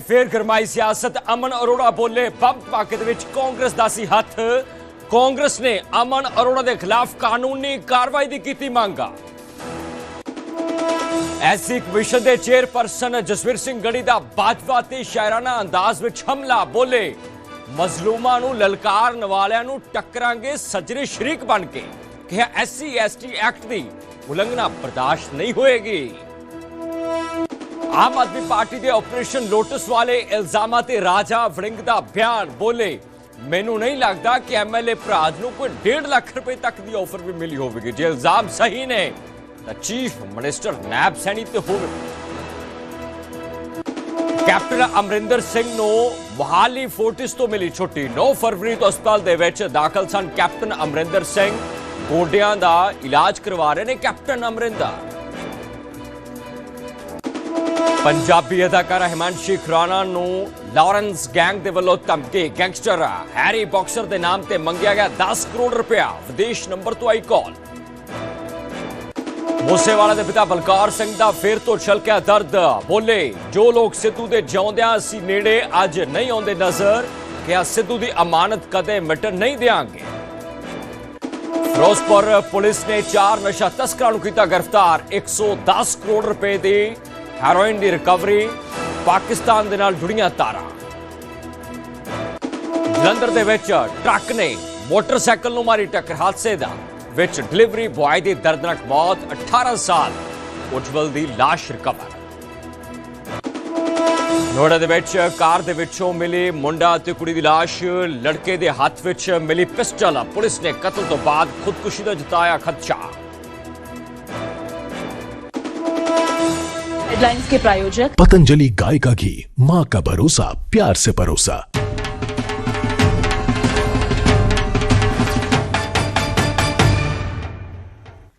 ਫੇਰ ਗਰਮਾਈ ਸਿਆਸਤ ਅਮਨ ਅਰੋੜਾ ਬੋਲੇ, ਬੰਬ ਧਮਾਕੇ ਦੇ ਵਿੱਚ ਕਾਂਗਰਸ ਦਾ ਸੀ ਹੱਥ। ਕਾਂਗਰਸ ਨੇ ਅਮਨ ਅਰੋੜਾ ਦੇ ਖਿਲਾਫ ਕਾਨੂੰਨੀ ਕਾਰਵਾਈ ਦੀ ਕੀਤੀ ਮੰਗਾ। ਐਸੀ ਕਮਿਸ਼ਨ ਦੇ ਚੇਅਰਪਰਸਨ ਜਸਵੀਰ ਸਿੰਘ ਗੜੀ ਦਾ ਬਾਜਵਾ ਤੇ ਸ਼ਾਇਰਾਨਾ ਅੰਦਾਜ਼ ਵਿੱਚ ਹਮਲਾ ਬੋਲੇ, ਮਜ਼ਲੂਮਾਂ ਨੂੰ ਲਲਕਾਰਨ ਵਾਲਿਆਂ ਨੂੰ ਟੱਕਰਾਂਗੇ ਸੱਜਰੇ ਸ਼ਰੀਕ ਬਣ ਕੇ। ਕਿਹਾ ਐਸਸੀ ਐਸਟੀ ਐਕਟ ਦੀ ਉਲੰਘਣਾ ਬਰਦਾਸ਼ਤ ਨਹੀਂ ਹੋਏਗੀ। ਆਮ ਆਦਮੀ ਪਾਰਟੀ ਦੇ ਆਪਰੇਸ਼ਨ ਲੋਟਸ ਵਾਲੇ ਇਲਜ਼ਾਮਾਂ ਤੇ ਰਾਜਾ ਵੜਿੰਗ ਦਾ ਬਿਆਨ ਬੋਲੇ। ਮੈਨੂੰ ਨਹੀਂ ਲੱਗਦਾ ਕਿ ਐਮਐਲਏ ਭਰਾਜ ਨੂੰ ਕੋਈ 1.5 ਲੱਖ ਰੁਪਏ ਤੱਕ ਦੀ ਆਫਰ ਵੀ ਮਿਲੀ ਹੋਵੇਗੀ। ਜੇ ਇਲਜ਼ਾਮ ਸਹੀ ਨੇ, ਤਾਂ ਚੀਫ ਮਿਨਿਸਟਰ ਨੈਬ ਸੈਣੀ ਤੇ ਹੋਵੇ। ਕੈਪਟਨ ਅਮਰਿੰਦਰ ਸਿੰਘ ਨੂੰ ਮੋਹਾਲੀ ਫੋਰਟਿਸ ਤੋਂ ਮਿਲੀ ਛੁੱਟੀ। 9 ਫਰਵਰੀ ਤੋਂ ਹਸਪਤਾਲ ਦੇ ਵਿੱਚ ਦਾਖਲ ਸਨ ਕੈਪਟਨ ਅਮਰਿੰਦਰ ਸਿੰਘ। ਗੋਡਿਆਂ ਦਾ ਇਲਾਜ ਕਰਵਾ ਰਹੇ ਨੇ ਕੈਪਟਨ ਅਮਰਿੰਦਰ। ਪੰਜਾਬੀ ਅਦਾਕਾਰਾ ਹਿਮਾਂਸ਼ੀ ਖੁਰਾਨਾ ਨੂੰ ਲਾਰੈਂਸ ਗੈਂਗ ਦੇ ਵੱਲੋਂ ਧਮਕੀ। ਗੈਂਗਸਟਰ ਹੈਰੀ ਬਾਕਸਰ ਦੇ ਨਾਮ ਤੇ ਮੰਗਿਆ ਗਿਆ 10 ਕਰੋੜ ਰੁਪਇਆ। ਵਿਦੇਸ਼ ਨੰਬਰ ਤੋਂ ਆਈ ਕਾਲ। ਮੂਸੇਵਾਲਾ ਦੇ ਪਿਤਾ ਬਲਕਾਰ ਸਿੰਘ ਦਾ ਫੇਰ ਤੋਂ ਛਲਕਿਆ ਦਰਦ। ਬੋਲੇ, ਜੋ ਲੋਕ ਸਿੱਧੂ ਦੇ ਜਿਉਂਦਿਆਂ ਅਸੀਂ ਨੇੜੇ ਅੱਜ ਨਹੀਂ ਆਉਂਦੇ ਨਜ਼ਰ ਕਿ ਸਿੱਧੂ ਦੀ ਅਮਾਨਤ ਕਦੇ ਮਿਟਣ ਨਹੀਂ ਦੇਾਂਗੇ ਫਿਰੋਜ਼ਪੁਰ ਪੁਲਿਸ ਨੇ ਚਾਰ ਨਸ਼ਾ ਤਸਕਰਾਂ ਨੂੰ ਕੀਤਾ ਗ੍ਰਿਫਤਾਰ। 110 ਕਰੋੜ ਰੁਪਏ ਦੀ ਹੈਰੋਇਨ ਦੀ ਰਿਕਵਰੀ ਪਾਕਿਸਤਾਨ ਦੇ ਨਾਲ ਜੁੜੀਆਂ ਤਾਰਾਂ। ਜਲੰਧਰ ਦੇ ਵਿੱਚ ਟਰੱਕ ਨੇ ਮੋਟਰਸਾਈਕਲ ਨੂੰ ਮਾਰੀ ਟੱਕਰ, ਹਾਦਸੇ ਦਾ, ਵਿੱਚ ਡਿਲੀਵਰੀ ਬੁਆਏ ਦੀ ਦਰਦਨਾਕ ਮੌਤ 18 ਸਾਲ ਉਜਵਲ ਦੀ ਲਾਸ਼ ਰਿਕਵਰ। ਨੋੜਾ ਦੇ ਵਿੱਚ ਕਾਰ ਦੇ ਵਿੱਚੋਂ ਮਿਲੇ ਮੁੰਡਾ ਅਤੇ ਕੁੜੀ ਦੀ ਲਾਸ਼, ਲੜਕੇ ਦੇ ਹੱਥ ਵਿੱਚ ਮਿਲੀ ਪਿਸਟਲ। ਪੁਲਿਸ ਨੇ ਕਤਲ ਤੋਂ ਬਾਅਦ ਖੁਦਕੁਸ਼ੀ ਦਾ ਜਤਾਇਆ ਖਦਸ਼ਾ। हेडलाइंस के प्रायोजक पतंजलि गाय का घी माँ का भरोसा प्यार से परोसा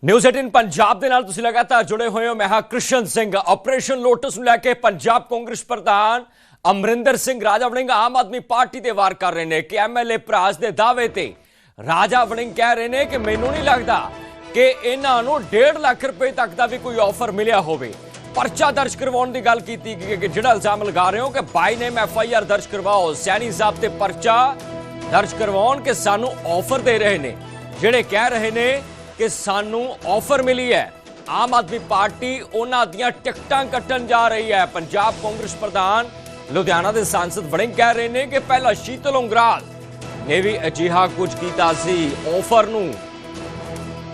ਨਿਊਜ਼ 18 ਪੰਜਾਬ ਦੇ ਨਾਲ ਤੁਸੀਂ ਲਗਾਤਾਰ ਜੁੜੇ ਹੋਏ ਹੋ ਮੈਂ ਹਾਂ ਕ੍ਰਿਸ਼ਨ ਸਿੰਘ ਆਪਰੇਸ਼ਨ ਲੋਟਸ ਨੂੰ ਲੈ ਕੇ ਪੰਜਾਬ ਕਾਂਗਰਸ ਪ੍ਰਧਾਨ ਅਮਰਿੰਦਰ ਸਿੰਘ ਰਾਜਾ ਵੜਿੰਗ ਆਮ ਆਦਮੀ ਪਾਰਟੀ ਤੇ ਵਾਰ ਕਰ ਰਹੇ ਨੇ ਕਿ ਐਮਐਲਏ ਪ੍ਰਾਸ ਦੇ ਦਾਅਵੇ ਤੇ ਰਾਜਾ ਵੜਿੰਗ ਕਹਿ ਰਹੇ ਨੇ ਕਿ ਮੈਨੂੰ ਨਹੀਂ ਲੱਗਦਾ ਕਿ ਇਹਨਾਂ ਨੂੰ 1.5 ਲੱਖ ਰੁਪਏ ਤੱਕ ਦਾ ਵੀ ਕੋਈ ਆਫਰ ਮਿਲਿਆ ਹੋਵੇ ਪਰਚਾ ਦਰਜ ਕਰਵਾਉਣ ਦੀ ਗੱਲ ਕੀਤੀ ਗਈ ਕਿ ਜਿਹੜਾ ਇਲਜ਼ਾਮ ਲਗਾ ਰਹੇ ਹੋ ਕਿ ਬਾਈ ਨੇ ਐਫਆਈਆਰ ਦਰਜ ਕਰਵਾਓ। ਸੈਣੀ ਸਾਹਿਬ ਤੇ ਪਰਚਾ ਦਰਜ ਕਰਵਾਉਣ ਕਿ ਸਾਨੂੰ ਆਫਰ ਦੇ ਰਹੇ ਨੇ। ਜਿਹੜੇ ਕਹਿ ਰਹੇ ਨੇ ਕਿ ਸਾਨੂੰ ਆਫਰ ਮਿਲੀ ਹੈ। ਆਮ ਆਦਮੀ ਪਾਰਟੀ ਉਹਨਾਂ ਦੀਆਂ ਟਿਕਟਾਂ ਕੱਟਣ ਜਾ ਰਹੀ ਹੈ। ਪੰਜਾਬ ਕਾਂਗਰਸ ਪ੍ਰਧਾਨ ਲੁਧਿਆਣਾ ਦੇ ਸਾਂਸਦ ਵੜਿੰਗ ਕਹਿ ਰਹੇ ਨੇ ਕਿ ਪਹਿਲਾਂ ਸ਼ੀਤਲ ਉਂਗਰਾਲ ਨੇ ਵੀ ਅਜਿਹਾ ਕੁਝ ਕੀਤਾ ਸੀ। ਆਫਰ ਨੂੰ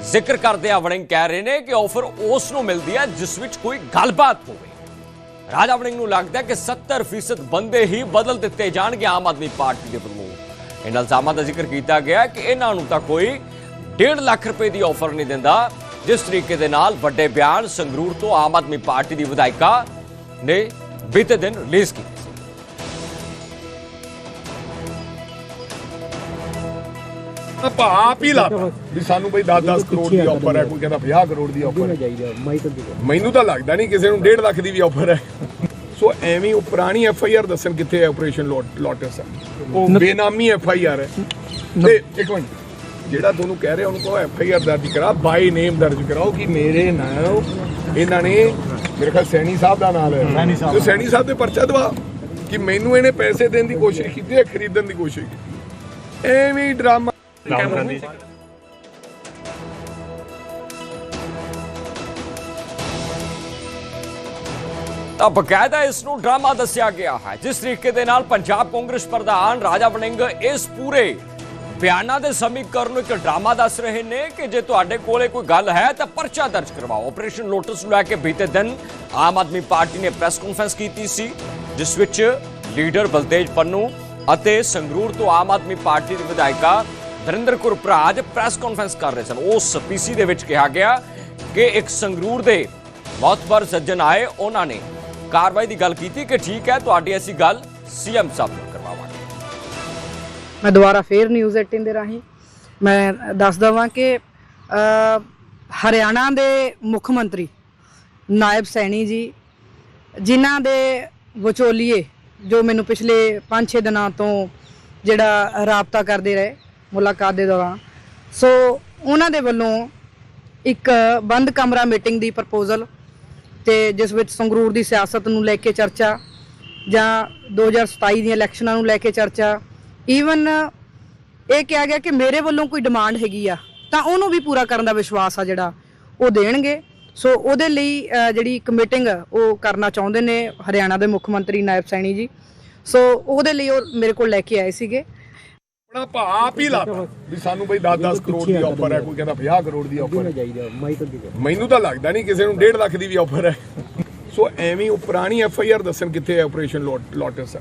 ਜ਼ਿਕਰ ਕਰਦੇ ਆ ਵੜਿੰਗ ਕਹਿ ਰਹੇ ਨੇ ਕਿ ਆਫਰ ਉਸ ਨੂੰ ਮਿਲਦੀ ਹੈ ਜਿਸ ਵਿੱਚ ਕੋਈ ਗੱਲਬਾਤ ਹੋਵੇ। ਰਾਜਾ ਵੜਿੰਗ ਨੂੰ ਲੱਗਦਾ ਕਿ 70% ਬੰਦੇ ਹੀ ਬਦਲ ਦਿੱਤੇ ਜਾਣਗੇ ਆਮ ਆਦਮੀ ਪਾਰਟੀ ਦੇ ਪ੍ਰਮੁੱਖ ਇਹਨਾਂ ਇਲਜ਼ਾਮਾਂ ਦਾ ਜ਼ਿਕਰ ਕੀਤਾ ਗਿਆ ਕਿ ਇਹਨਾਂ ਨੂੰ ਤਾਂ ਕੋਈ 1.5 ਲੱਖ ਰੁਪਏ ਦੀ ਆਫਰ ਨਹੀਂ ਦਿੰਦਾ, ਜਿਸ ਤਰੀਕੇ ਦੇ ਨਾਲ ਵੱਡੇ ਬਿਆਨ ਸੰਗਰੂਰ ਤੋਂ ਆਮ ਆਦਮੀ ਪਾਰਟੀ ਦੀ ਵਿਧਾਇਕਾ ਨੇ ਬੀਤੇ ਦਿਨ ਰਿਲੀਜ਼ ਕੀਤੇ। ਆਪਾਂ ਆਪ ਹੀ ਲਾਤਾ। ਵੀ ਸਾਨੂੰ ਬਈ 10-10 ਕਰੋੜ ਦੀ ਆਫਰ ਹੈ ਕੋਈ ਕਹਿੰਦਾ 50 ਕਰੋੜ ਦੀ ਆਫਰ ਹੈ। ਮੈਨੂੰ ਤਾਂ ਲੱਗਦਾ ਨਹੀਂ ਕਿਸੇ ਨੂੰ 1.5 ਲੱਖ ਦੀ ਵੀ ਆਫਰ ਹੈ। ਸੋ ਐਵੇਂ ਉਹ ਪੁਰਾਣੀ ਐਫ ਆਈ ਆਰ ਦੱਸਣ ਕਿੱਥੇ ਹੈ ਆਪਰੇਸ਼ਨ ਲੋਟਸ ਉਹ ਬੇਨਾਮੀ ਐਫ ਆਈ ਆਰ ਹੈ। ਤੇ ਇੱਕ ਮਿੰਟ। ਜਿਹੜਾ ਤੁਹਾਨੂੰ ਕਹਿ ਰਿਹਾ ਉਹਨੂੰ ਕਹੋ ਐਫ ਆਈ ਆਰ ਦਰਜ ਕਰਾ ਬਾਈ ਨੇਮ ਦਰਜ ਕਰਾਓ ਕਿ ਮੇਰੇ ਨਾਲ ਇਹਨਾਂ ਨੇ ਮੇਰੇ ਖਿਆਲ ਸੈਣੀ ਸਾਹਿਬ ਦਾ ਨਾਮ ਹੈ। ਤੇ ਸੈਣੀ ਸਾਹਿਬ ਦੇ ਪਰਚਾ ਦਵਾ ਕਿ ਮੈਨੂੰ ਇਹਨੇ ਪੈਸੇ ਦੇਣ ਦੀ ਕੋਸ਼ਿਸ਼ ਕੀਤੀ ਹੈ ਖਰੀਦਣ ਦੀ ਕੋਸ਼ਿਸ਼ ਕੀਤੀ। ਐਵੇਂ ਹੀ। ਡਰਾਮਾ ਤਾਂ ਬਕਾਇਦਾ ਇਸ ਨੂੰ ਡਰਾਮਾ ਦੱਸਿਆ ਗਿਆ ਹੈ। ਜਿਸ ਤਰੀਕੇ ਦੇ ਨਾਲ ਪੰਜਾਬ ਕਾਂਗਰਸ ਪ੍ਰਧਾਨ ਰਾਜਾ ਵੜਿੰਗ ਇਸ ਪੂਰੇ ਬਿਆਨਾਂ ਦੇ ਸਮੀਕਰਨ ਨੂੰ ਇੱਕ ਡਰਾਮਾ ਦੱਸ ਰਹੇ ਨੇ ਕਿ ਜੇ ਤੁਹਾਡੇ ਕੋਲੇ ਕੋਈ ਗੱਲ ਹੈ ਤਾਂ ਪਰਚਾ ਦਰਜ ਕਰਵਾਓ। ਆਪਰੇਸ਼ਨ ਲੋਟਸ ਨੂੰ ਲੈ ਕੇ ਬੀਤੇ ਦਿਨ ਆਮ ਆਦਮੀ ਪਾਰਟੀ ਨੇ ਪ੍ਰੈਸ ਕਾਨਫਰੰਸ ਕੀਤੀ ਸੀ ਜਿਸ ਵਿੱਚ ਲੀਡਰ ਬਲਤੇਜ ਪੰਨੂ ਅਤੇ ਸੰਗਰੂਰ ਤੋਂ ਆਮ ਆਦਮੀ ਪਾਰਟੀ ਦੀ ਵਿਧਾਇਕਾ ਦਰਿੰਦਰ ਕੌਰ ਭਰਾਜ ਪ੍ਰੈਸ ਕਾਨਫਰੰਸ ਕਰ ਰਹੇ ਸਨ। ਉਸ ਪੀਸੀ ਦੇ ਵਿੱਚ ਕਿਹਾ ਗਿਆ ਕਿ ਇੱਕ ਸੰਗਰੂਰ ਦੇ ਮੌਤਬਰ ਸੱਜਣ ਆਏ, ਉਹਨਾਂ ਨੇ ਕਾਰਵਾਈ ਦੀ ਗੱਲ ਕੀਤੀ ਕਿ ਠੀਕ ਹੈ, ਤੁਹਾਡੀ ਅਸੀਂ ਗੱਲ ਸੀਐਮ ਸਾਹਿਬ ਨੂੰ ਕਰਵਾਵਾਂਗੇ। ਮੈਂ ਦੁਬਾਰਾ ਫੇਰ ਨਿਊਜ਼ 18 ਦੇ ਰਾਹੀਂ ਮੈਂ ਦੱਸ ਦਵਾਂ ਕਿ ਹਰਿਆਣਾ ਦੇ ਮੁੱਖ ਮੰਤਰੀ ਨਾਇਬ ਸੈਣੀ ਜੀ, ਜਿਨ੍ਹਾਂ ਦੇ ਵਿਚੋਲੀਏ ਜੋ ਮੈਨੂੰ ਪਿਛਲੇ 5-6 ਦਿਨਾਂ ਤੋਂ ਜਿਹੜਾ ਰਾਬਤਾ ਕਰਦੇ ਰਹੇ ਮੁਲਾਕਾਤ ਦੇ ਦੌਰਾਨ। ਸੋ ਉਹਨਾਂ ਦੇ ਵੱਲੋਂ ਇੱਕ ਬੰਦ ਕਮਰਾ ਮੀਟਿੰਗ ਦੀ ਪ੍ਰਪੋਜ਼ਲ ਤੇ ਜਿਸ ਵਿੱਚ ਸੰਗਰੂਰ ਦੀ ਸਿਆਸਤ ਨੂੰ ਲੈ ਕੇ ਚਰਚਾ ਜਾਂ 2027 ਦੀਆਂ ਇਲੈਕਸ਼ਨਾਂ ਨੂੰ ਲੈ ਕੇ ਚਰਚਾ ਈਵਨ ਇਹ ਕਿਹਾ ਗਿਆ ਕਿ ਮੇਰੇ ਵੱਲੋਂ ਕੋਈ ਡਿਮਾਂਡ ਹੈਗੀ ਆ, ਤਾਂ ਉਹਨੂੰ ਵੀ ਪੂਰਾ ਕਰਨ ਦਾ ਵਿਸ਼ਵਾਸ ਆ ਜਿਹੜਾ ਉਹ ਦੇਣਗੇ। ਸੋ ਉਹਦੇ ਲਈ ਜਿਹੜੀ ਇੱਕ ਮੀਟਿੰਗ ਉਹ ਕਰਨਾ ਚਾਹੁੰਦੇ ਨੇ ਹਰਿਆਣਾ ਦੇ ਮੁੱਖ ਮੰਤਰੀ ਨਾਇਬ ਸੈਣੀ ਜੀ। ਸੋ ਉਹਦੇ ਲਈ ਉਹ ਮੇਰੇ ਕੋਲ ਲੈ ਕੇ ਆਏ ਸੀਗੇ। ਆਪਣਾ ਭਾਅ ਆਪ ਹੀ ਲਾਤਾ ਵੀ ਸਾਨੂੰ ਬਈ 10-10 ਕਰੋੜ ਦੀ ਆਫਰ ਹੈ ਕੋਈ ਕਹਿੰਦਾ 50 ਕਰੋੜ ਦੀ ਆਫਰ ਮੈਨੂੰ ਤਾਂ ਲੱਗਦਾ ਨਹੀਂ ਕਿਸੇ ਨੂੰ 1.5 ਲੱਖ ਦੀ ਵੀ ਆਫਰ ਹੈ। ਸੋ ਐਵੇਂ ਉਹ ਪੁਰਾਣੀ ਐਫ ਆਈ ਆਰ ਦੱਸਣ ਕਿੱਥੇ ਹੈ ਆਪਰੇਸ਼ਨ ਲੋਟਸ ਹੈ।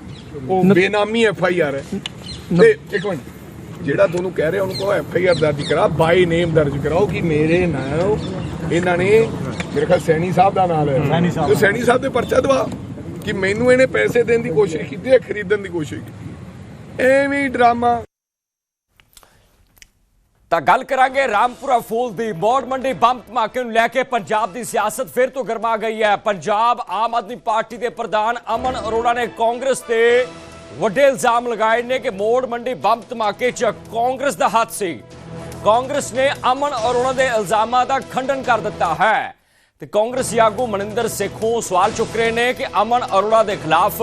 ਉਹ ਬੇਨਾਮੀ ਐਫ ਆਈ ਆਰ ਹੈ। ਤੇ ਇੱਕ ਮਿੰਟ। ਜਿਹੜਾ ਤੁਹਾਨੂੰ ਕਹਿ ਰਿਹਾ ਉਹਨੂੰ ਕਹੋ ਐਫ ਆਈ ਆਰ ਦਰਜ ਕਰਾ ਬਾਈ ਨੇਮ ਦਰਜ ਕਰਾਓ ਕਿ ਮੇਰੇ ਨਾਲ ਇਹਨਾਂ ਨੇ ਮੇਰੇ ਖਿਆਲ ਸੈਣੀ ਸਾਹਿਬ ਦਾ ਨਾਮ ਹੈ। ਸੈਣੀ ਸਾਹਿਬ ਸੈਣੀ ਸਾਹਿਬ ਦੇ ਪਰਚਾ ਦਵਾ ਕਿ ਮੈਨੂੰ ਇਹਨੇ ਪੈਸੇ ਦੇਣ ਦੀ ਕੋਸ਼ਿਸ਼ ਕੀਤੀ ਹੈ ਖਰੀਦਣ ਦੀ ਕੋਸ਼ਿਸ਼ ਕੀਤੀ ਐਵੇਂ ਹੀ ਡਰਾਮਾ। ਤਾਂ ਗੱਲ ਕਰਾਂਗੇ ਰਾਮਪੁਰਾ ਫੂਲ ਦੀ। ਮੋੜ ਮੰਡੀ ਬੰਬ ਧਮਾਕੇ ਨੂੰ ਲੈ ਕੇ ਪੰਜਾਬ ਦੀ ਸਿਆਸਤ ਫਿਰ ਤੋਂ ਗਰਮਾ ਗਈ ਹੈ। ਪੰਜਾਬ ਆਮ ਆਦਮੀ ਪਾਰਟੀ ਦੇ ਪ੍ਰਧਾਨ ਅਮਨ ਅਰੋੜਾ ਨੇ ਕਾਂਗਰਸ ਤੇ ਵੱਡੇ ਇਲਜ਼ਾਮ ਲਗਾਏ ਨੇ ਕਿ ਮੋੜ ਮੰਡੀ ਬੰਬ ਧਮਾਕੇ 'ਚ ਕਾਂਗਰਸ ਦਾ ਹੱਥ ਸੀ। ਕਾਂਗਰਸ ਨੇ ਅਮਨ ਅਰੋੜਾ ਦੇ ਇਲਜ਼ਾਮਾਂ ਦਾ ਖੰਡਨ ਕਰ ਦਿੱਤਾ ਹੈ। ਤੇ ਕਾਂਗਰਸੀ ਆਗੂ ਮਨਿੰਦਰ ਸੇਖੋਂ ਸਵਾਲ ਚੁੱਕ ਰਹੇ ਨੇ ਕਿ ਅਮਨ ਅਰੋੜਾ ਦੇ ਖਿਲਾਫ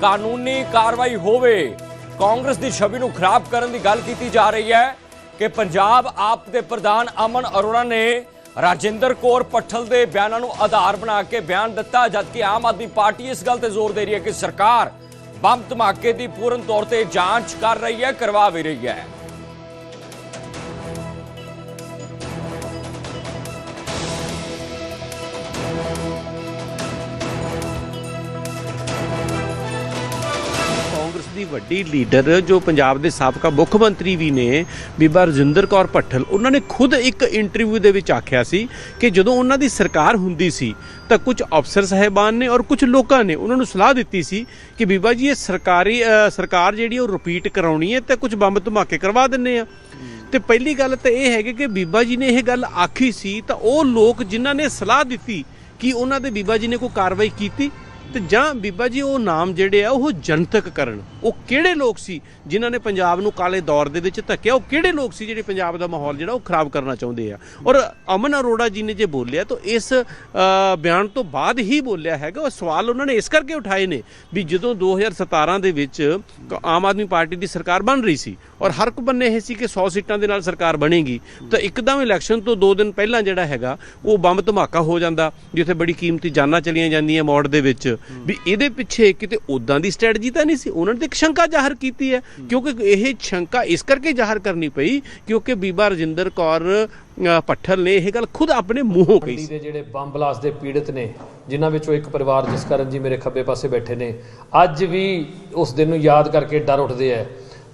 ਕਾਨੂੰਨੀ ਕਾਰਵਾਈ ਹੋਵੇ। ਕਾਂਗਰਸ ਦੀ ਛਵੀ ਨੂੰ ਖਰਾਬ ਕਰਨ ਦੀ ਗੱਲ ਕੀਤੀ ਜਾ ਰਹੀ ਹੈ। ਕਿ ਪੰਜਾਬ ਆਪ ਦੇ ਪ੍ਰਧਾਨ ਅਮਨ ਅਰੋੜਾ ਨੇ ਰਾਜਿੰਦਰ ਕੌਰ ਪੱਠਲ ਦੇ ਬਿਆਨਾਂ ਨੂੰ ਆਧਾਰ ਬਣਾ ਕੇ ਬਿਆਨ ਦਿੱਤਾ, ਜਦਕਿ ਆਮ ਆਦਮੀ ਪਾਰਟੀ ਇਸ ਗੱਲ ਤੇ ਜ਼ੋਰ ਦੇ ਰਹੀ ਹੈ ਕਿ ਸਰਕਾਰ ਬੰਬ ਧਮਾਕੇ ਦੀ ਪੂਰਨ ਤੌਰ ਤੇ ਜਾਂਚ ਕਰ ਰਹੀ ਹੈ, ਕਰਵਾ ਵੀ ਰਹੀ ਹੈ। ਵੱਡੀ ਲੀਡਰ ਜੋ ਪੰਜਾਬ ਦੇ ਸਾਬਕਾ ਮੁੱਖ ਮੰਤਰੀ ਵੀ ਨੇ, ਬੀਬਾ ਰਜਿੰਦਰ ਕੌਰ ਭੱਠਲ, ਉਹਨਾਂ ਨੇ ਖੁਦ ਇੱਕ ਇੰਟਰਵਿਊ ਦੇ ਵਿੱਚ ਆਖਿਆ ਸੀ ਕਿ ਜਦੋਂ ਉਹਨਾਂ ਦੀ ਸਰਕਾਰ ਹੁੰਦੀ ਸੀ, ਤਾਂ ਕੁਝ ਅਫਸਰ ਸਾਹਿਬਾਨ ਨੇ ਔਰ ਕੁਝ ਲੋਕਾਂ ਨੇ ਉਹਨਾਂ ਨੂੰ ਸਲਾਹ ਦਿੱਤੀ ਸੀ ਕਿ ਬੀਬਾ ਜੀ, ਇਹ ਸਰਕਾਰੀ ਸਰਕਾਰ ਜਿਹੜੀ ਉਹ ਰਿਪੀਟ ਕਰਾਉਣੀ ਹੈ ਤੇ ਕੁਝ ਬੰਬ ਧਮਾਕੇ ਕਰਵਾ ਦਿੰਨੇ ਆ। ਤੇ ਪਹਿਲੀ ਗੱਲ ਤਾਂ ਇਹ ਹੈਗੀ ਕਿ ਬੀਬਾ ਜੀ ਨੇ ਇਹ ਗੱਲ ਆਖੀ ਸੀ, ਤਾਂ ਉਹ ਲੋਕ ਜਿਨ੍ਹਾਂ ਨੇ ਸਲਾਹ ਦਿੱਤੀ ਕਿ ਉਹਨਾਂ ਦੇ ਬੀਬਾ ਜੀ ਨੇ ਕੋਈ ਕਾਰਵਾਈ ਕੀਤੀ, ਤੇ ਜਾਂ ਬੀਬਾ ਜੀ ਉਹ ਨਾਮ ਜਿਹੜੇ ਆ, ਉਹ ਜਨਤਕ ਕਰਨ। ਉਹ ਕਿਹੜੇ ਲੋਕ ਸੀ ਜਿਨ੍ਹਾਂ ਨੇ ਪੰਜਾਬ ਨੂੰ ਕਾਲੇ ਦੌਰ ਦੇ ਵਿੱਚ ਧੱਕਿਆ? ਉਹ ਕਿਹੜੇ ਲੋਕ ਸੀ ਜਿਹੜੇ ਪੰਜਾਬ ਦਾ ਮਾਹੌਲ ਜਿਹੜਾ ਉਹ ਖਰਾਬ ਕਰਨਾ ਚਾਹੁੰਦੇ ਆ? ਔਰ ਅਮਨ ਅਰੋੜਾ ਜੀ ਨੇ ਜੇ ਬੋਲਿਆ, ਤਾਂ ਇਸ ਬਿਆਨ ਤੋਂ ਬਾਅਦ ਹੀ ਬੋਲਿਆ ਹੈਗਾ। ਉਹ ਸਵਾਲ ਉਹਨਾਂ ਨੇ ਇਸ ਕਰਕੇ ਉਠਾਏ ਨੇ ਵੀ ਜਦੋਂ 2017 ਦੇ ਵਿੱਚ ਆਮ ਆਦਮੀ ਪਾਰਟੀ ਦੀ ਸਰਕਾਰ ਬਣ ਰਹੀ ਸੀ ਔਰ ਹਰ ਇੱਕ ਬੰਨੇ ਇਹ ਸੀ ਕਿ 100 ਸੀਟਾਂ ਦੇ ਨਾਲ ਸਰਕਾਰ ਬਣੇਗੀ, ਤਾਂ ਇੱਕਦਮ ਇਲੈਕਸ਼ਨ ਤੋਂ 2 ਦਿਨ ਪਹਿਲਾਂ ਜਿਹੜਾ ਹੈਗਾ, ਉਹ ਬੰਬ ਧਮਾਕਾ ਹੋ ਜਾਂਦਾ, ਜਿੱਥੇ ਬੜੀ ਕੀਮਤੀ ਜਾਨਾਂ ਚਲੀਆਂ ਜਾਂਦੀਆਂ ਮੌੜ ਦੇ ਵਿੱਚ। ਵੀ ਇਹਦੇ ਪਿੱਛੇ ਕਿਤੇ ਉਦਾਂ ਦੀ ਸਟ੍ਰੈਟਜੀ ਤਾਂ ਨਹੀਂ ਸੀ? ਉਹਨਾਂ ਨੇ ਤਾਂ ਸ਼ੰਕਾ ਜ਼ਾਹਰ ਕੀਤੀ ਹੈ। ਕਿਉਂਕਿ ਇਹ ਸ਼ੰਕਾ ਇਸ ਕਰਕੇ ਜ਼ਾਹਰ ਕਰਨੀ ਪਈ ਕਿਉਂਕਿ ਬੀਬਾ ਰਜਿੰਦਰ ਕੌਰ ਅ, ਭੱਠਲ ਨੇ ਇਹ ਗੱਲ ਖੁਦ ਆਪਣੇ ਮੂੰਹੋਂ ਕਹੀ ਸੀ। ਜਿਹੜੇ ਬੰਬ ਬਲਾਸਟ ਦੇ ਪੀੜਤ ਨੇ ਜਿਨ੍ਹਾਂ ਵਿੱਚੋਂ ਇੱਕ ਪਰਿਵਾਰ ਜਸਕਰਨ ਜੀ ਮੇਰੇ ਖੱਬੇ ਪਾਸੇ ਬੈਠੇ ਨੇ ਅੱਜ ਵੀ ਉਸ ਦਿਨ ਨੂੰ ਯਾਦ ਕਰਕੇ ਡਰ ਉੱਠਦੇ ਆ।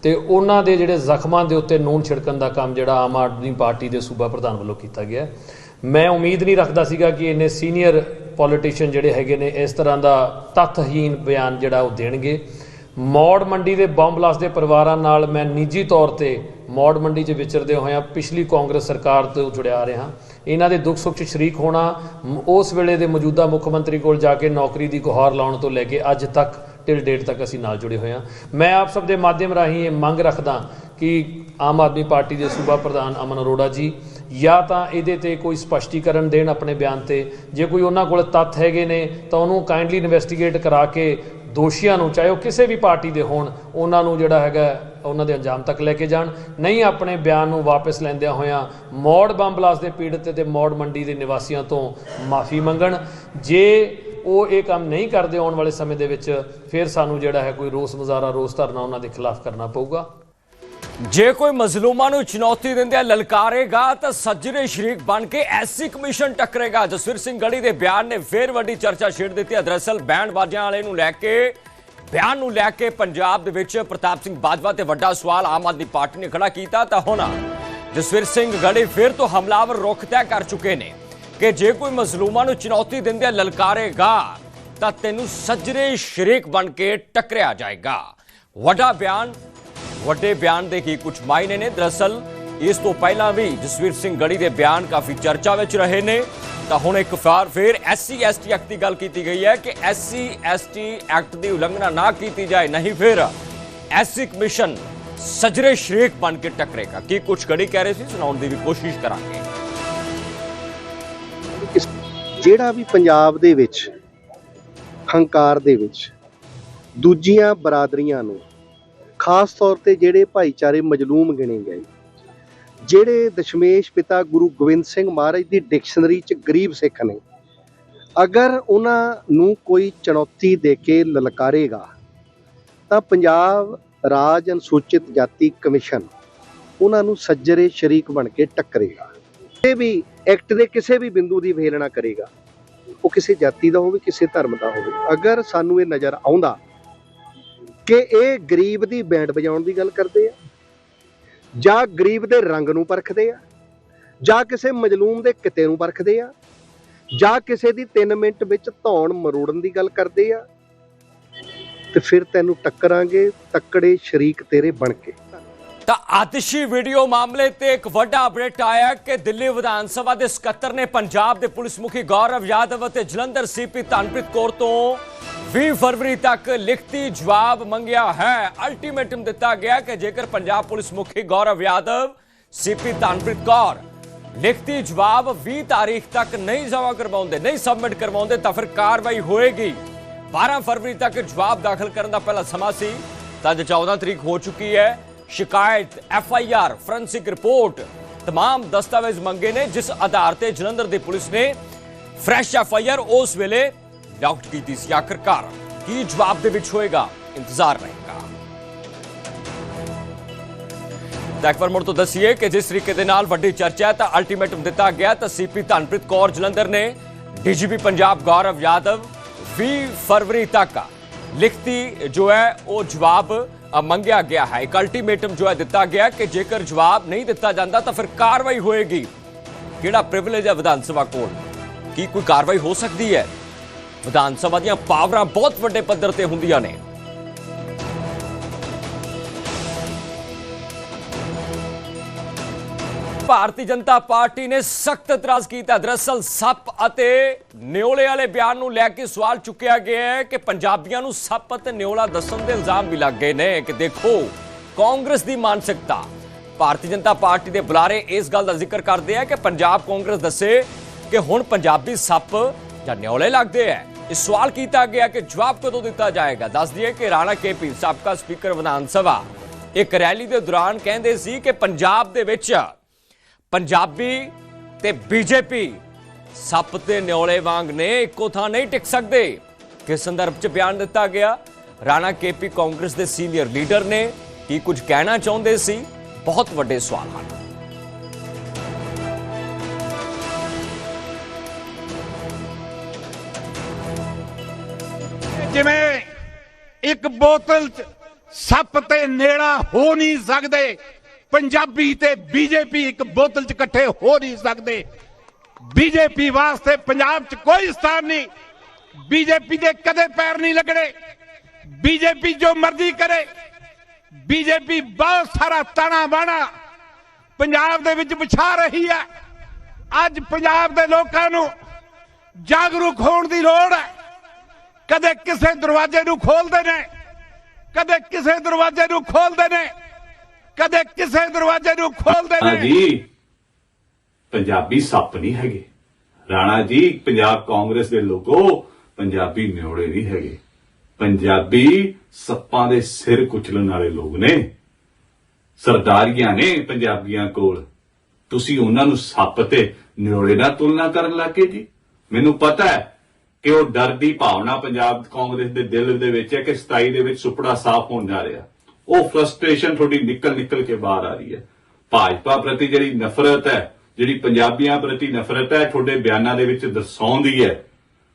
ਤੇ ਉਹਨਾਂ ਦੇ ਜਿਹੜੇ ਜ਼ਖਮਾਂ ਦੇ ਉੱਤੇ ਨੂਨ ਛਿੜਕਣ ਦਾ ਕੰਮ ਜਿਹੜਾ ਆਮ ਆਦਮੀ ਪਾਰਟੀ ਦੇ ਸੂਬਾ ਪ੍ਰਧਾਨ ਵੱਲੋਂ ਕੀਤਾ ਗਿਆ। ਮੈਂ ਉਮੀਦ ਨਹੀਂ ਰੱਖਦਾ ਸੀਗਾ ਕਿ ਇੰਨੇ ਸੀਨੀਅਰ ਪੋਲੀਟੀਸ਼ੀਅਨ ਜਿਹੜੇ ਹੈਗੇ ਨੇ ਇਸ ਤਰ੍ਹਾਂ ਦਾ ਤੱਥਹੀਨ ਬਿਆਨ ਜਿਹੜਾ ਉਹ ਦੇਣਗੇ। ਮੌੜ ਮੰਡੀ ਦੇ ਬੰਬ ਬਲਾਸਟ ਦੇ ਪਰਿਵਾਰਾਂ ਨਾਲ ਮੈਂ ਨਿੱਜੀ ਤੌਰ ਤੇ ਮੌੜ ਮੰਡੀ 'ਚ ਵਿਚਰਦੇ ਹੋਇਆ ਪਿਛਲੀ ਕਾਂਗਰਸ ਸਰਕਾਰ ਤੋਂ ਜੁੜਿਆ ਆ ਰਿਹਾ। ਇਹਨਾਂ ਦੇ ਦੁੱਖ ਸੁੱਖ 'ਚ ਸ਼ਰੀਕ ਹੋਣਾ ਉਸ ਵੇਲੇ ਦੇ ਮੌਜੂਦਾ ਮੁੱਖ ਮੰਤਰੀ ਕੋਲ ਜਾ ਕੇ ਨੌਕਰੀ ਦੀ ਗੁਹਾਰ ਲਾਉਣ ਤੋਂ ਲੈ ਕੇ ਅੱਜ ਤੱਕ ਟਿਲ ਡੇਟ ਤੱਕ ਅਸੀਂ ਨਾਲ ਜੁੜੇ ਹੋਏ ਹਾਂ। ਮੈਂ ਆਪ ਸਭ ਦੇ ਮਾਧਿਅਮ ਰਾਹੀਂ ਇਹ ਮੰਗ ਰੱਖਦਾ ਕਿ ਆਮ ਆਦਮੀ ਪਾਰਟੀ ਦੇ ਸੂਬਾ ਪ੍ਰਧਾਨ ਅਮਨ ਅਰੋੜਾ ਜੀ, ਜਾਂ ਤਾਂ ਇਹਦੇ ਤੇ ਕੋਈ ਸਪਸ਼ਟੀਕਰਨ ਦੇਣ ਆਪਣੇ ਬਿਆਨ ਤੇ। ਜੇ ਕੋਈ ਉਹਨਾਂ ਕੋਲ ਤੱਥ ਹੈਗੇ ਨੇ, ਤਾਂ ਉਹਨੂੰ ਕਾਈਂਡਲੀ ਇਨਵੈਸਟੀਗੇਟ ਕਰਾ ਕੇ ਦੋਸ਼ੀਆਂ ਨੂੰ, ਚਾਹੇ ਉਹ ਕਿਸੇ ਵੀ ਪਾਰਟੀ ਦੇ ਹੋਣ, ਉਹਨਾਂ ਨੂੰ ਜਿਹੜਾ ਹੈਗਾ, ਉਹਨਾਂ ਦੇ ਅੰਜਾਮ ਤੱਕ ਲੈ ਕੇ ਜਾਣ। ਨਹੀਂ, ਆਪਣੇ ਬਿਆਨ ਨੂੰ ਵਾਪਸ ਲੈਂਦਿਆਂ ਹੋਇਆਂ ਮੌੜ ਬੰਬ ਬਲਾਸਟ ਦੇ ਪੀੜਤ ਤੇ ਮੌੜ ਮੰਡੀ ਦੇ ਨਿਵਾਸੀਆਂ ਤੋਂ ਮਾਫੀ ਮੰਗਣ। ਜੇ ਉਹ ਇਹ ਕੰਮ ਨਹੀਂ ਕਰਦੇ ਆਉਣ ਵਾਲੇ ਸਮੇਂ ਦੇ ਵਿੱਚ, ਫਿਰ ਸਾਨੂੰ ਜਿਹੜਾ ਹੈ ਕੋਈ ਰੋਸ ਮੁਜ਼ਾਹਰਾ ਰੋਸ ਧਰਨਾ ਉਹਨਾਂ ਦੇ ਖਿਲਾਫ ਕਰਨਾ ਪਊਗਾ। ਜੇ ਕੋਈ ਮਜ਼ਲੂਮਾਂ ਨੂੰ ਚੁਣੌਤੀ ਦਿੰਦਿਆਂ ਲਲਕਾਰੇਗਾ, ਤਾਂ ਸੱਜਰੇ ਸ਼ਰੀਕ ਬਣ ਕੇ ਐਸੀ ਕਮਿਸ਼ਨ ਟੱਕਰੇਗਾ। ਜਸਵੀਰ ਸਿੰਘ ਗੜੀ ਦੇ ਬਿਆਨ ਨੇ ਫੇਰ ਵੱਡੀ ਚਰਚਾ ਛੇੜ ਦਿੱਤੀ। ਹੈ ਦਰਅਸਲ, ਬੈਂਡ ਬਾਜਿਆਂ ਵਾਲੇ ਨੂੰ ਲੈ ਕੇ, ਬਿਆਨ ਨੂੰ ਲੈ ਕੇ ਪੰਜਾਬ ਦੇ ਵਿੱਚ ਪ੍ਰਤਾਪ ਸਿੰਘ ਬਾਜਵਾ ਤੇ ਵੱਡਾ ਸਵਾਲ ਆਮ ਆਦਮੀ ਪਾਰਟੀ ਨੇ ਖੜਾ ਕੀਤਾ, ਤਾਂ ਹੁਣ ਜਸਵੀਰ ਸਿੰਘ ਗੜੀ ਫਿਰ ਤੋਂ ਹਮਲਾਵਰ ਰੁਖ ਤੈਅ ਕਰ ਚੁੱਕੇ ਨੇ ਕਿ ਜੇ ਕੋਈ ਮਜ਼ਲੂਮਾਂ ਨੂੰ ਚੁਣੌਤੀ ਦਿੰਦਿਆਂ ਲਲਕਾਰੇਗਾ, ਤਾਂ ਤੈਨੂੰ ਸੱਜਰੇ ਸ਼ਰੀਕ ਬਣ ਕੇ ਟੱਕਰਿਆ ਜਾਏਗਾ। ਵੱਡਾ ਬਿਆਨ ਵੱਡੇ ਬਿਆਨ ਦੇ ਕੀ ਕੁਝ ਮਾਇਨੇ ਨੇ। ਦਰਅਸਲ, ਇਸ ਤੋਂ ਪਹਿਲਾਂ ਵੀ ਜਸਵੀਰ ਸਿੰਘ ਗੜੀ ਦੇ ਬਿਆਨ ਕਾਫੀ ਚਰਚਾ ਵਿੱਚ ਰਹੇ ਨੇ। ਤਾਂ ਹੁਣ ਇੱਕ ਵਾਰ ਫਿਰ ਐਸਸੀ, ਐਸਟੀ ਐਕਟ ਦੀ ਗੱਲ ਕੀਤੀ ਗਈ ਹੈ ਕਿ ਐਸਸੀ, ਐਸਟੀ ਐਕਟ ਦੀ ਉਲੰਘਣਾ ਨਾ ਕੀਤੀ ਜਾਏ, ਨਹੀਂ ਫਿਰ ਐਸਸੀ ਕਮਿਸ਼ਨ ਸਜਰੇ ਸ਼ਰੀਕ ਬਣ ਕੇ ਟਕਰੇਗਾ। ਕੀ ਕੁਝ ਗੜੀ ਕਹਿ ਰਹੇ ਸੀ, ਸੁਣਾਉਣ ਦੀ ਵੀ ਕੋਸ਼ਿਸ਼ ਕਰਾਂਗੇ। ਜਿਹੜਾ ਵੀ ਪੰਜਾਬ ਦੇ ਵਿੱਚ, ਹੰਕਾਰ ਦੇ ਵਿੱਚ, ਦੂਜੀਆਂ ਬਰਾਦਰੀਆਂ ਨੂੰ ਖਾਸ ਤੌਰ ਤੇ ਜਿਹੜੇ ਭਾਈਚਾਰੇ ਮਜਲੂਮ ਗਿਣੇ ਗਏ। ਜਿਹੜੇ ਦਸ਼ਮੇਸ਼ ਪਿਤਾ ਗੁਰੂ ਗੋਬਿੰਦ ਸਿੰਘ ਮਹਾਰਾਜ ਦੀ ਡਿਕਸ਼ਨਰੀ 'ਚ ਗਰੀਬ ਸਿੱਖ ਨੇ, ਅਗਰ ਉਹਨਾਂ ਨੂੰ ਕੋਈ ਚੁਣੌਤੀ ਦੇ ਕੇ ਲਲਕਾਰੇਗਾ, ਤਾਂ ਪੰਜਾਬ ਰਾਜ ਅਨੁਸੂਚਿਤ ਜਾਤੀ ਕਮਿਸ਼ਨ ਉਹਨਾਂ ਨੂੰ ਸੱਜਰੇ ਸ਼ਰੀਕ ਬਣ ਕੇ ਟੱਕਰੇਗਾ। ਇਹ ਵੀ ਐਕਟ ਦੇ ਕਿਸੇ ਵੀ ਬਿੰਦੂ ਦੀ ਵੇਲਣਾ ਕਰੇਗਾ। ਉਹ ਕਿਸੇ ਜਾਤੀ ਦਾ ਹੋਵੇ, ਕਿਸੇ ਧਰਮ ਦਾ ਹੋਵੇ। ਅਗਰ ਸਾਨੂੰ ਇਹ ਨਜ਼ਰ ਆਉਂਦਾ ਕਿ ਇਹ ਗਰੀਬ ਦੀ ਬੈਂਡ ਵਜਾਉਣ ਦੀ ਗੱਲ ਕਰਦੇ ਆ, ਜਾਂ ਗਰੀਬ ਦੇ ਰੰਗ ਨੂੰ ਪਰਖਦੇ ਆ, ਜਾਂ ਕਿਸੇ ਮਜਲੂਮ ਦੇ ਕਿਤੇ ਨੂੰ ਪਰਖਦੇ ਆ, ਜਾਂ ਕਿਸੇ ਦੀ 3 ਮਿੰਟ ਵਿੱਚ ਧੌਣ ਮਰੋੜਨ ਦੀ ਗੱਲ ਕਰਦੇ ਆ, ਤੇ ਫਿਰ ਤੈਨੂੰ ਟੱਕਰਾਂਗੇ, ਤੱਕੜੇ ਸ਼ਰੀਕ ਤੇਰੇ ਬਣ ਕੇ। ਤਾਂ ਆਤਿਸ਼ੀ ਵੀਡੀਓ ਮਾਮਲੇ ਤੇ ਇੱਕ ਵੱਡਾ ਅਪਡੇਟ ਆਇਆ ਕਿ ਦਿੱਲੀ ਵਿਧਾਨ ਸਭਾ ਦੇ ਸਕੱਤਰ ਨੇ ਪੰਜਾਬ ਦੇ ਪੁਲਿਸ ਮੁਖੀ ਗੌਰਵ ਯਾਦਵ ਅਤੇ ਜਲੰਧਰ ਸੀਪੀ ਤਨਪ੍ਰੀਤ ਕੌਰ ਤੋਂ 20 ਫਰਵਰੀ ਤੱਕ ਲਿਖਤੀ ਜਵਾਬ ਮੰਗਿਆ ਹੈ ਅਲਟੀਮੇਟਮ ਦਿੱਤਾ ਗਿਆ ਕਿ ਜੇਕਰ ਪੰਜਾਬ ਪੁਲਿਸ ਮੁਖੀ ਗੌਰਵ ਯਾਦਵ ਸੀਪੀ ਧਨਪ੍ਰੀਤ ਕੌਰ ਲਿਖਤੀ ਜਵਾਬ 20 ਤਾਰੀਖ ਤੱਕ ਨਹੀਂ ਜਮ੍ਹਾਂ ਕਰਵਾਉਂਦੇ ਨਹੀਂ ਸਬਮਿਟ ਕਰਵਾਉਂਦੇ ਤਾਂ ਫਿਰ ਕਾਰਵਾਈ ਹੋਏਗੀ 12 ਫਰਵਰੀ ਤੱਕ ਜਵਾਬ ਦਾਖਲ ਕਰਨ ਦਾ ਪਹਿਲਾ ਸਮਾਂ ਸੀ ਤਾਂ ਅੱਜ 14 ਤਰੀਕ ਹੋ ਚੁੱਕੀ ਹੈ ਸ਼ਿਕਾਇਤ F I R forensic report तमाम ਦਸਤਾਵੇਜ਼ ਮੰਗੇ ਨੇ ਜਿਸ ਆਧਾਰ ਤੇ ਜਲੰਧਰ ਦੀ ਪੁਲਿਸ ਨੇ ਫਰੈਸ਼ ਐਫ ਆਈ ਆਰ ਉਸ ਵੇਲੇ ਡਾਊਟ ਕੀਤੀ ਸੀ ਆਖਰਕਾਰ? ਕੀ ਜਵਾਬ ਦੇ ਵਿੱਚ ਹੋਏਗਾ? ਇੰਤਜ਼ਾਰ ਰਹੇਗਾ। ਤਾਂ ਇੱਕ ਵਾਰ ਮੁੜ ਤੋਂ ਦੱਸੀਏ ਕਿ ਜਿਸ ਤਰੀਕੇ ਦੇ ਨਾਲ ਵੱਡੀ ਚਰਚਾ ਹੈ, ਤਾਂ ਅਲਟੀਮੇਟਮ ਦਿੱਤਾ ਗਿਆ ਤਾਂ ਸੀਪੀ ਧਨਪ੍ਰੀਤ ਕੌਰ ਜਲੰਧਰ ਨੇ ਡੀਜੀਪੀ ਪੰਜਾਬ ਗੌਰਵ ਯਾਦਵ 20 ਫਰਵਰੀ ਤੱਕ ਲਿਖਤੀ ਜੋ ਹੈ, ਉਹ ਜਵਾਬ ਮੰਗਿਆ ਗਿਆ ਹੈ। ਇੱਕ ਅਲਟੀਮੇਟਮ ਜੋ ਹੈ, ਦਿੱਤਾ ਗਿਆ ਕਿ ਜੇਕਰ ਜਵਾਬ ਨਹੀਂ ਦਿੱਤਾ ਜਾਂਦਾ ਤਾਂ ਫਿਰ ਕਾਰਵਾਈ ਹੋਏਗੀ। ਕਿਹੜਾ ਪ੍ਰਿਵਿਲੇਜ ਹੈ ਵਿਧਾਨ ਸਭਾ ਕੋਲ? ਕੀ ਕੋਈ ਕਾਰਵਾਈ ਹੋ ਸਕਦੀ ਹੈ? ਵਿਧਾਨ ਸਭਾ ਦੀਆਂ ਪਾਵਰਾਂ ਬਹੁਤ ਵੱਡੇ ਪੱਧਰ ਤੇ ਹੁੰਦੀਆਂ ਨੇ। ਭਾਰਤੀ ਜਨਤਾ ਪਾਰਟੀ ਨੇ ਸਖਤ ਇਤਰਾਜ਼ ਕੀਤਾ। ਦਰਅਸਲ ਸੱਪ ਅਤੇ ਨਿਓਲੇ ਵਾਲੇ ਬਿਆਨ ਨੂੰ ਲੈ ਕੇ ਸਵਾਲ ਚੁੱਕਿਆ ਗਿਆ ਹੈ ਕਿ ਪੰਜਾਬੀਆਂ ਨੂੰ ਸੱਪ ਅਤੇ ਨਿਓਲਾ ਦੱਸਣ ਦੇ ਇਲਜ਼ਾਮ ਵੀ ਲੱਗ ਗਏ ਨੇ ਕਿ ਦੇਖੋ, ਕਾਂਗਰਸ ਦੀ ਮਾਨਸਿਕਤਾ। ਭਾਰਤੀ ਜਨਤਾ ਪਾਰਟੀ ਦੇ ਬੁਲਾਰੇ ਇਸ ਗੱਲ ਦਾ ਜ਼ਿਕਰ ਕਰਦੇ ਆ ਕਿ ਪੰਜਾਬ ਕਾਂਗਰਸ ਦੱਸੇ ਕਿ ਹੁਣ ਪੰਜਾਬੀ ਸੱਪ ਜਾਂ ਨਿਓਲੇ ਲੱਗਦੇ ਆ। ਇਹ ਸਵਾਲ ਕੀਤਾ ਗਿਆ ਕਿ ਜਵਾਬ ਕਦੋਂ ਦਿੱਤਾ ਜਾਏਗਾ ਦੱਸ ਦਈਏ ਕਿ ਰਾਣਾ ਕੇਪੀ ਸਾਬਕਾ ਸਪੀਕਰ ਵਿਧਾਨ ਸਭਾ ਇੱਕ ਰੈਲੀ ਦੇ ਦੌਰਾਨ ਕਹਿੰਦੇ ਸੀ ਕਿ ਪੰਜਾਬ ਦੇ ਵਿੱਚ ਪੰਜਾਬੀ ਤੇ ਬੀਜੇਪੀ ਸੱਪ ਤੇ ਨਿਓਲੇ ਵਾਂਗ ਨੇ ਇੱਕੋ ਥਾਂ ਨਹੀਂ ਟਿਕ ਸਕਦੇ ਕਿਸ ਸੰਦਰਭ 'ਚ ਬਿਆਨ ਦਿੱਤਾ ਗਿਆ ਰਾਣਾ ਕੇਪੀ ਕਾਂਗਰਸ ਦੇ ਸੀਨੀਅਰ ਲੀਡਰ ਨੇ ਕੀ ਕੁਝ ਕਹਿਣਾ ਚਾਹੁੰਦੇ ਸੀ ਬਹੁਤ ਵੱਡੇ ਸਵਾਲ ਹਨ ਜਿਵੇਂ ਇੱਕ ਬੋਤਲ ਚ ਸੱਪ ਤੇ ਨੇੜਾ ਹੋ ਨਹੀਂ ਸਕਦੇ, ਪੰਜਾਬੀ ਤੇ ਬੀਜੇਪੀ ਇੱਕ ਬੋਤਲ ਚ ਇਕੱਠੇ ਹੋ ਨਹੀਂ ਸਕਦੇ। ਬੀਜੇਪੀ ਵਾਸਤੇ ਪੰਜਾਬ ਚ ਕੋਈ ਸਥਾਨ ਨਹੀਂ। ਬੀਜੇਪੀ ਦੇ ਕਦੇ ਪੈਰ ਨਹੀਂ ਲੱਗਣੇ। ਬੀਜੇਪੀ ਜੋ ਮਰਜ਼ੀ ਕਰੇ। ਬੀਜੇਪੀ ਬਹੁਤ ਸਾਰਾ ਤਾਣਾ ਬਾਣਾ ਪੰਜਾਬ ਦੇ ਵਿੱਚ ਵਿਛਾ ਰਹੀ ਹੈ। ਅੱਜ ਪੰਜਾਬ ਦੇ ਲੋਕਾਂ ਨੂੰ ਜਾਗਰੂਕ ਹੋਣ ਦੀ ਲੋੜ ਹੈ। ਕਦੇ ਕਿਸੇ ਦਰਵਾਜ਼ੇ ਨੂੰ ਖੋਲਦੇ ਨੇ, ਕਦੇ ਕਿਸੇ ਦਰਵਾਜ਼ੇ ਨੂੰ ਖੋਲਦੇ ਨੇ, ਕਦੇ ਕਿਸੇ ਦਰਵਾਜ਼ੇ ਨੂੰ ਖੋਲਦੇ ਨੇ। ਜੀ, ਪੰਜਾਬੀ ਸੱਪ ਨਹੀਂ ਹੈਗੇ। ਰਾਣਾ ਜੀ, ਪੰਜਾਬ ਕਾਂਗਰਸ ਦੇ ਲੋਕੋ, ਪੰਜਾਬੀ ਨਿਓੜੇ ਨਹੀਂ ਹੈਗੇ। ਪੰਜਾਬੀ ਸੱਪਾਂ ਦੇ ਸਿਰ ਕੁਚਲਣ ਵਾਲੇ ਲੋਕ ਨੇ। ਸਰਦਾਰੀਆਂ ਨੇ ਪੰਜਾਬੀਆਂ ਕੋਲ। ਤੁਸੀਂ ਉਹਨਾਂ ਨੂੰ ਸੱਪ ਤੇ ਨਿਓੜੇ ਨਾਲ ਤੁਲਨਾ ਕਰਨ ਲੱਗੇ ਜੀ। ਮੈਨੂੰ ਪਤਾ ਹੈ ਕਿ ਉਹ ਡਰ ਦੀ ਭਾਵਨਾ ਪੰਜਾਬ ਕਾਂਗਰਸ ਦੇ ਦਿਲ ਦੇ ਵਿੱਚ ਹੈ ਕਿ 27 ਦੇ ਵਿੱਚ ਸੁਪੜਾ ਸਾਫ਼ ਹੋਣ ਜਾ ਰਿਹਾ। ਉਹ ਫਰਸਟ੍ਰੇਸ਼ਨ ਤੁਹਾਡੀ ਨਿਕਲ ਨਿਕਲ ਕੇ ਬਾਹਰ ਆ ਰਹੀ ਹੈ। ਭਾਜਪਾ ਪ੍ਰਤੀ ਜਿਹੜੀ ਨਫ਼ਰਤ ਹੈ, ਜਿਹੜੀ ਪੰਜਾਬੀਆਂ ਪ੍ਰਤੀ ਨਫ਼ਰਤ ਹੈ, ਤੁਹਾਡੇ ਬਿਆਨਾਂ ਦੇ ਵਿੱਚ ਦਰਸਾਉਂਦੀ ਹੈ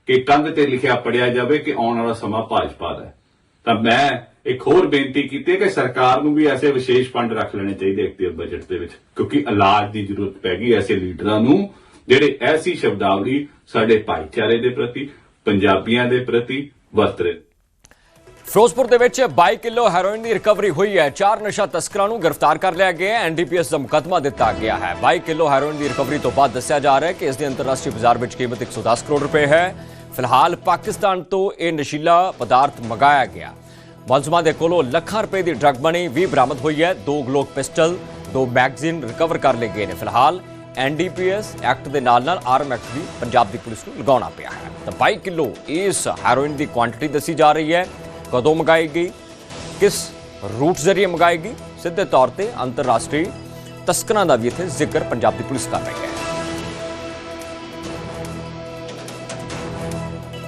ਕਿ ਕੰਧ ਤੇ ਲਿਖਿਆ ਪੜਿਆ ਜਾਵੇ ਕਿ ਆਉਣ ਵਾਲਾ ਸਮਾਂ ਭਾਜਪਾ ਦਾ ਹੈ। ਤਾਂ ਮੈਂ ਇੱਕ ਹੋਰ ਬੇਨਤੀ ਕੀਤੀ ਕਿ ਸਰਕਾਰ ਨੂੰ ਵੀ ਐਸੇ ਵਿਸ਼ੇਸ਼ ਫੰਡ ਰੱਖ ਲੈਣੇ ਚਾਹੀਦੇ ਐਕਟਿਵ ਬਜਟ ਦੇ ਵਿੱਚ, ਕਿਉਂਕਿ ਇਲਾਜ ਦੀ ਜ਼ਰੂਰਤ ਪੈ ਗਈ ਐਸੇ ਲੀਡਰਾਂ ਨੂੰ। ਜਿਹੜੇ ਐਸੀ ਸ਼ਬਦਾਵਲੀ ਸਾਡੇ ਭਾਈਚਾਰੇ ਦੇ ਪ੍ਰਤੀ, ਪੰਜਾਬੀਆਂ ਦੇ ਪ੍ਰਤੀ ਵਰਤ ਰਹੇ ਫਿਰੋਜ਼ਪੁਰ ਦੇ ਵਿੱਚ 22 ਕਿਲੋ ਹੈਰੋਇਨ ਦੀ ਰਿਕਵਰੀ ਹੋਈ ਹੈ। ਚਾਰ ਨਸ਼ਾ ਤਸਕਰਾਂ ਨੂੰ ਗ੍ਰਿਫਤਾਰ ਕਰ ਲਿਆ ਗਿਆ ਹੈ। ਐਨਡੀਪੀਐਸ ਦਾ ਮੁਕੱਦਮਾ ਦਿੱਤਾ ਗਿਆ ਹੈ। 22 ਕਿਲੋ ਹੈਰੋਇਨ ਦੀ ਰਿਕਵਰੀ ਤੋਂ ਬਾਅਦ ਦੱਸਿਆ ਜਾ ਰਿਹਾ ਹੈ ਕਿ ਇਸ ਦੀ ਅੰਤਰਰਾਸ਼ਟਰੀ ਬਾਜ਼ਾਰ ਵਿੱਚ ਕੀਮਤ 110 ਕਰੋੜ ਰੁਪਏ ਹੈ। ਫਿਲਹਾਲ ਪਾਕਿਸਤਾਨ ਤੋਂ ਇਹ ਨਸ਼ੀਲਾ ਪਦਾਰਥ ਮੰਗਾਇਆ ਗਿਆ। ਮੁਲਜ਼ਮਾਂ ਦੇ ਕੋਲੋਂ ਲੱਖਾਂ ਰੁਪਏ ਦੀ ਡਰੱਗ ਬਣੀ ਵੀ ਬਰਾਮਦ ਹੋਈ ਹੈ, ਦੋ ਗਲੋਕ ਪਿਸਟਲ, ਦੋ ਮੈਗਜ਼ੀਨ ਰਿਕਵਰ ਕਰ ਲਏ ਗਏ ਨੇ। ਫਿਲਹਾਲ ਐਨਡੀਪੀਐਸ ਐਕਟ ਦੇ ਨਾਲ ਨਾਲ ਆਰਮ ਐਕਟ ਵੀ ਪੰਜਾਬ ਦੀ ਪੁਲਿਸ ਨੂੰ ਲਗਾਉਣਾ ਪਿਆ ਹੈ। ਤਾਂ 22 ਕਿਲੋ ਇਸ ਹੈਰੋਇਨ ਦੀ ਕੁਆਂਟੀਟੀ ਦੱਸੀ ਜਾ ਰਹੀ ਹੈ। ਕਦੋਂ ਮੰਗਾਈ ਗਈ? ਕਿਸ ਰੂਟ ਜ਼ਰੀਏ ਮੰਗਾਈ ਗਈ? ਸਿੱਧੇ ਤੌਰ ਤੇ ਅੰਤਰਰਾਸ਼ਟਰੀ ਤਸਕਰਾਂ ਦਾ ਵੀ ਇੱਥੇ ਜ਼ਿਕਰ ਪੰਜਾਬ ਦੀ ਪੁਲਿਸ ਕਰ ਰਹੀ ਹੈ।